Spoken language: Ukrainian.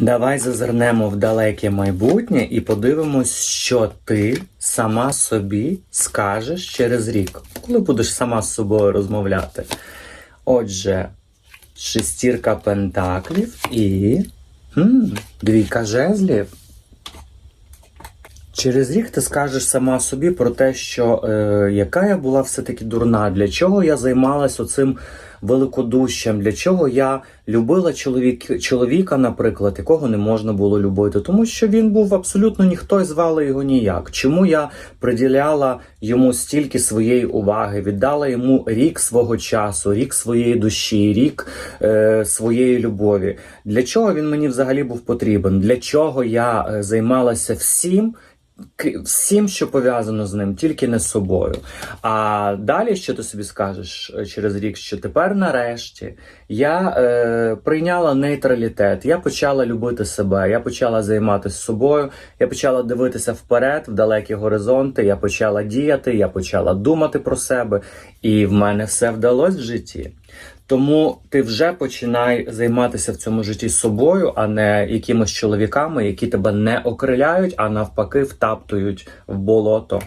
Давай зазирнемо в далеке майбутнє і подивимось, що ти сама собі скажеш через рік, коли будеш сама з собою розмовляти. Отже, шестірка пентаклів і м, двійка жезлів. Через рік ти скажеш сама собі про те, що е, яка я була все-таки дурна, для чого я займалась оцим великодущем, для чого я любила чоловік, чоловіка, наприклад, якого не можна було любити, тому що він був абсолютно ніхто і звали його ніяк. Чому я приділяла йому стільки своєї уваги, віддала йому рік свого часу, рік своєї душі, рік е, своєї любові? Для чого він мені взагалі був потрібен? Для чого я е, займалася всім? Всім, що пов'язано з ним, тільки не з собою. А далі, що ти собі скажеш е, через рік, що тепер нарешті я е, прийняла нейтралітет, я почала любити себе, я почала займатися собою, я почала дивитися вперед, в далекі горизонти, я почала діяти, я почала думати про себе, і в мене все вдалося в житті. Тому ти вже починай займатися в цьому житті собою, а не якимись чоловіками, які тебе не окриляють, а навпаки втаптують в болото.